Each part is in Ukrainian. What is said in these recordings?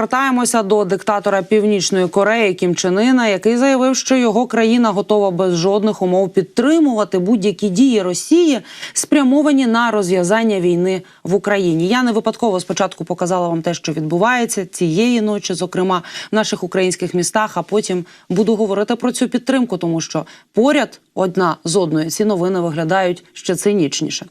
повертаємося до диктатора Північної Кореї Кім Чен Ына, який заявив, що його країна готова без жодних умов підтримувати будь-які дії Росії, спрямовані на розв'язання війни в Україні. Я не випадково спочатку показала вам те, що відбувається цієї ночі, зокрема в наших українських містах. А потім буду говорити про цю підтримку, тому що поряд одна з одної ці новини виглядають ще цинічніше.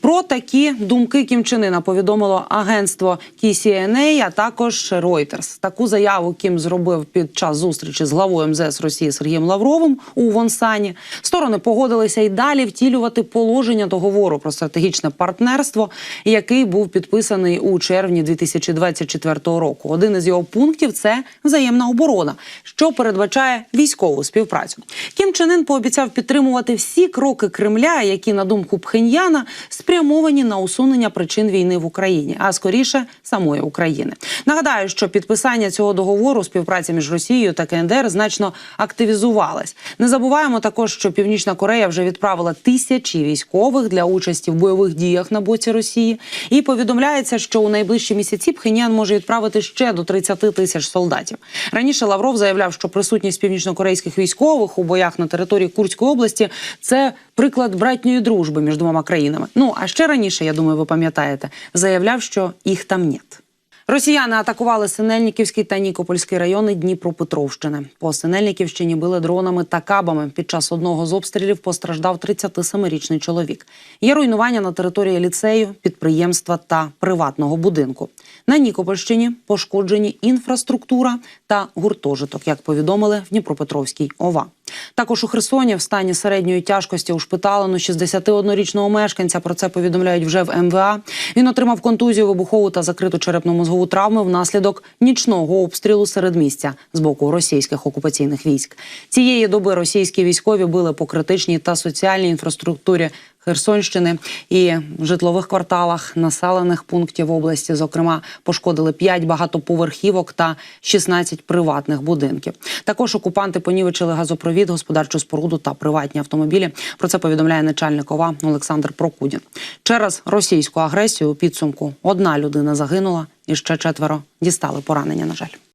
Про такі думки Кім Чен Ына повідомило агентство KCNA, а також Reuters. Таку заяву Кім зробив під час зустрічі з главою МЗС Росії Сергієм Лавровим у Вонсані. Сторони погодилися й далі втілювати положення договору про стратегічне партнерство, який був підписаний у червні 2024 року. Один із його пунктів це взаємна оборона, що передбачає військову співпрацю. Кім Чен Ын пообіцяв підтримувати всі кроки Кремля, які на думку Пхеньяна спрямовані на усунення причин війни в Україні, а скоріше самої України. Нагадаю, що підписання цього договору співпраця між Росією та КНДР значно активізувалась. Не забуваємо також, що Північна Корея вже відправила тисячі військових для участі в бойових діях на боці Росії. І повідомляється, що у найближчі місяці Пхеньян може відправити ще до 30 тисяч солдатів. Раніше Лавров заявляв, що присутність північнокорейських військових у боях на території Курської області це приклад братньої дружби між двома країнами. Ну а ще раніше, я думаю, ви пам'ятаєте, заявляв, що їх там нет. Росіяни атакували Синельниківський та Нікопольський райони Дніпропетровщини. По Синельниківщині били дронами та кабами. Під час одного з обстрілів постраждав 37-річний чоловік. Є руйнування на території ліцею, підприємства та приватного будинку. На Нікопольщині пошкоджені інфраструктура та гуртожиток, як повідомили в Дніпропетровській ОВА. Також у Херсоні в стані середньої тяжкості ушпиталено 61-річного мешканця. Про це повідомляють вже в МВА. Він отримав контузію, вибухову та закриту черепно-мозгову травми внаслідок нічного обстрілу середмістя з боку російських окупаційних військ. Цієї доби російські військові били по критичній та соціальній інфраструктурі Херсонщини і житлових кварталах населених пунктів області, зокрема, пошкодили 5 багатоповерхівок та 16 приватних будинків. Також окупанти понівечили газопровід, господарчу споруду та приватні автомобілі. Про це повідомляє начальник ОВА Олександр Прокудін. Через російську агресію у підсумку одна людина загинула, і ще четверо дістали поранення. На жаль.